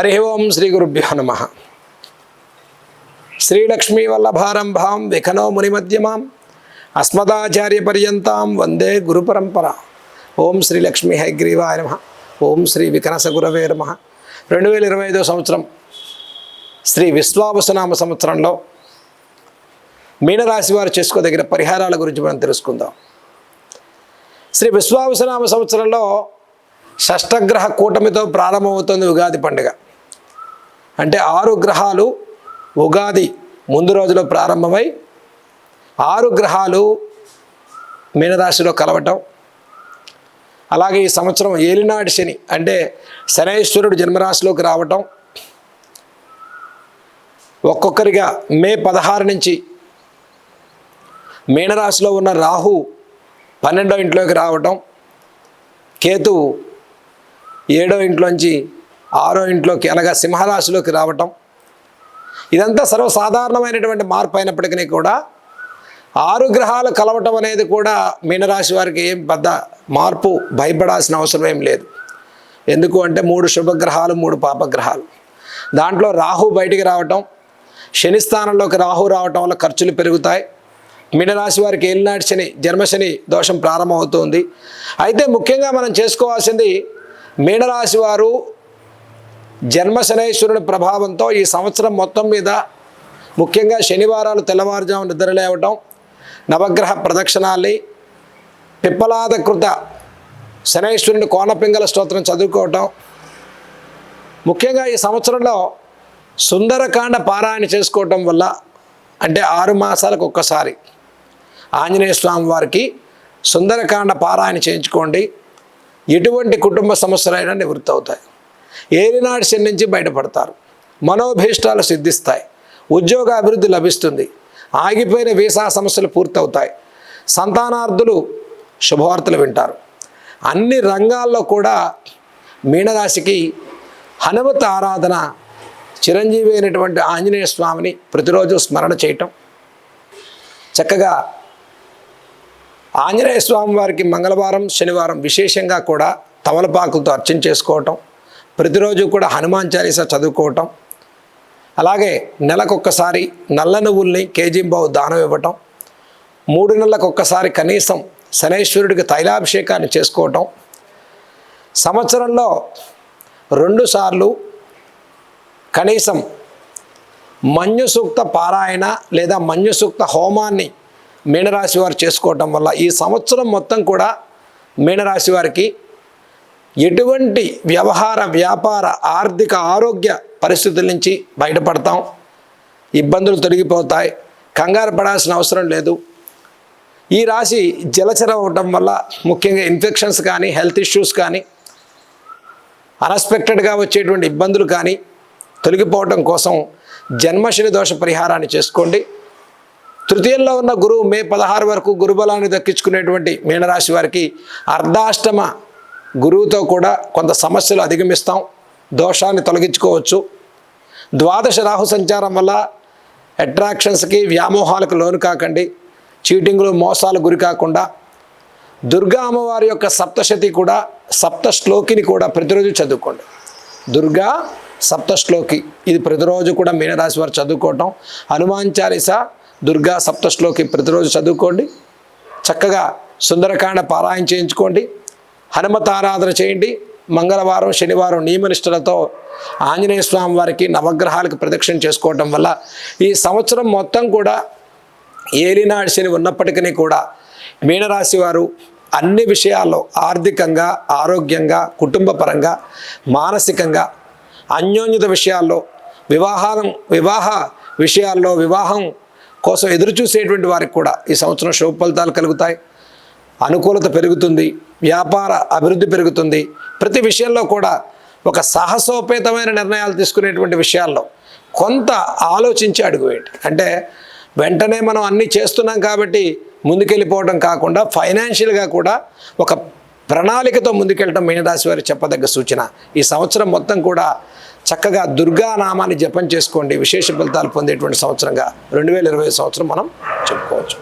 హరి ఓం శ్రీ గురుభ్యో నమ. శ్రీలక్ష్మీ వల్లభారంభాం విఖనో మునిమధ్యమాం అస్మదాచార్య పర్యంతం వందే గురు పరంపర. ఓం శ్రీ లక్ష్మీ హైగ్రీవాయ నమ. ఓం శ్రీ వికనస గురవే నమ. రెండు వేల ఇరవై ఐదో సంవత్సరం శ్రీ విశ్వావసనామ సంవత్సరంలో మీనరాశి వారు చేసుకోదగిన పరిహారాల గురించి మనం తెలుసుకుందాం. శ్రీ విశ్వావసనామ సంవత్సరంలో షష్టగ్రహ కూటమితో ప్రారంభమవుతుంది ఉగాది పండుగ. అంటే ఆరు గ్రహాలు ఉగాది ముందు రోజులో ప్రారంభమై ఆరు గ్రహాలు మీనరాశిలో కలవటం. అలాగే ఈ సంవత్సరం ఏలినాటి శని అంటే శనైశ్వరుడు జన్మరాశిలోకి రావటం. ఒక్కొక్కరిగా మే పదహారు నుంచి మీనరాశిలో ఉన్న రాహు పన్నెండో ఇంట్లోకి రావటం. కేతువు ఏడో ఇంట్లోంచి ఆరో ఇంట్లోకి అనగా సింహరాశిలోకి రావటం. ఇదంతా సర్వసాధారణమైనటువంటి మార్పు అయినప్పటికీ కూడా ఆరు గ్రహాలు కలవటం అనేది కూడా మీనరాశి వారికి ఏం పెద్ద మార్పు భయపడాల్సిన అవసరం ఏం లేదు. ఎందుకు అంటే మూడు శుభగ్రహాలు మూడు పాపగ్రహాలు. దాంట్లో రాహు బయటికి రావటం శని స్థానంలోకి రాహు రావటం వల్ల ఖర్చులు పెరుగుతాయి. మీనరాశి వారికి ఏలినాటి శని జన్మశని దోషం ప్రారంభమవుతుంది. అయితే ముఖ్యంగా మనం చేసుకోవాల్సింది మీనరాశి వారు జన్మశనేశ్వరుడి ప్రభావంతో ఈ సంవత్సరం మొత్తం మీద ముఖ్యంగా శనివారాలు తెల్లవారుజాము నిద్రలేవటం నవగ్రహ ప్రదక్షిణాల్ని పిప్పలాదకృత శనేశ్వరుని కోనపింగల స్తోత్రం చదువుకోవటం ముఖ్యంగా ఈ సంవత్సరంలో సుందరకాండ పారాయణ చేసుకోవటం వల్ల అంటే ఆరు మాసాలకు ఒక్కసారి ఆంజనేయ స్వామి వారికి సుందరకాండ పారాయణ చేయించుకోండి. ఎటువంటి కుటుంబ సమస్యలైనా నివృత్తి అవుతాయి. ఏలినాటి నుంచి బయటపడతారు. మనోభీష్టాలు సిద్ధిస్తాయి. ఉద్యోగ అభివృద్ధి లభిస్తుంది. ఆగిపోయిన వీసా సమస్యలు పూర్తవుతాయి. సంతానార్థులు శుభవార్తలు వింటారు. అన్ని రంగాల్లో కూడా మీనరాశికి హనుమత్ ఆరాధన చిరంజీవి అయినటువంటి ఆంజనేయ స్వామిని ప్రతిరోజు స్మరణ చేయటం. చక్కగా ఆంజనేయ స్వామి వారికి మంగళవారం శనివారం విశేషంగా కూడా తమలపాకులతో అర్చన చేసుకోవటం. ప్రతిరోజు కూడా హనుమాన్ చాలీసా చదువుకోవటం. అలాగే నెలకొక్కసారి నల్ల నువ్వుల్ని కేజీంబావు దానం ఇవ్వటం. మూడు నెలలకు ఒక్కసారి కనీసం శనేశ్వరుడికి తైలాభిషేకాన్ని చేసుకోవటం. సంవత్సరంలో రెండుసార్లు కనీసం మన్యు సూక్త పారాయణ లేదా మన్యు సూక్త హోమాన్ని మీనరాశి వారు చేసుకోవటం వల్ల ఈ సంవత్సరం మొత్తం కూడా మీనరాశి వారికి ఎటువంటి వ్యవహార వ్యాపార ఆర్థిక ఆరోగ్య పరిస్థితుల నుంచి బయటపడతాం? ఇబ్బందులు తొలగిపోతాయి. కంగారు పడాల్సిన అవసరం లేదు. ఈ రాశి జలచరం అవటం వల్ల ముఖ్యంగా ఇన్ఫెక్షన్స్ కానీ హెల్త్ ఇష్యూస్ కానీ అన్ఎక్స్పెక్టెడ్గా వచ్చేటువంటి ఇబ్బందులు కానీ తొలగిపోవటం కోసం జన్మశని దోష పరిహారాన్ని చేసుకోండి. తృతీయంలో ఉన్న గురువు మే పదహారు వరకు గురుబలాన్ని దక్కించుకునేటువంటి మీనరాశి వారికి అర్ధాష్టమ గురువుతో కూడా కొంత సమస్యలు అధిగమిస్తాం దోషాన్ని తొలగించుకోవచ్చు. ద్వాదశ రాహు సంచారం వల్ల అట్రాక్షన్స్కి వ్యామోహాలకు లోను కాకండి. చీటింగ్లు మోసాలు గురి కాకుండా. దుర్గా అమ్మవారి యొక్క సప్తశతి కూడా సప్త శ్లోకిని కూడా ప్రతిరోజు చదువుకోండి. దుర్గా సప్త శ్లోకి ఇది ప్రతిరోజు కూడా మీనరాశి వారు చదువుకోవటం. హనుమాన్ చాలీస దుర్గా సప్త శ్లోకి ప్రతిరోజు చదువుకోండి. చక్కగా సుందరకాండ పారాయణ చేయించుకోండి. హనుమత్ ఆరాధన చేయండి. మంగళవారం శనివారం నియమనిష్టలతో ఆంజనేయ స్వామి వారికి నవగ్రహాలకు ప్రదక్షిణ చేసుకోవటం వల్ల ఈ సంవత్సరం మొత్తం కూడా ఏలినాడు శని ఉన్నప్పటికీ కూడా మీనరాశి వారు అన్ని విషయాల్లో ఆర్థికంగా ఆరోగ్యంగా కుటుంబ పరంగా మానసికంగా అన్యోన్యత విషయాల్లో వివాహం వివాహ విషయాల్లో వివాహం కోసం ఎదురుచూసేటువంటి వారికి కూడా ఈ సంవత్సరం శుభ ఫలితాలు కలుగుతాయి. అనుకూలత పెరుగుతుంది. వ్యాపార అభివృద్ధి పెరుగుతుంది. ప్రతి విషయంలో కూడా ఒక సాహసోపేతమైన నిర్ణయాలు తీసుకునేటువంటి విషయాల్లో కొంత ఆలోచించి అడుగువేయండి అంటే వెంటనే మనం అన్నీ చేస్తున్నాం కాబట్టి ముందుకెళ్ళిపోవడం కాకుండా ఫైనాన్షియల్గా కూడా ఒక ప్రణాళికతో ముందుకెళ్ళడం మీనరాశి వారి చెప్పదగ్గ సూచన. ఈ సంవత్సరం మొత్తం కూడా చక్కగా దుర్గా నామాన్ని జపం చేసుకోండి. విశేష ఫలితాలు పొందేటువంటి సంవత్సరంగా రెండు వేల ఇరవై సంవత్సరం మనం చెప్పుకోవచ్చు.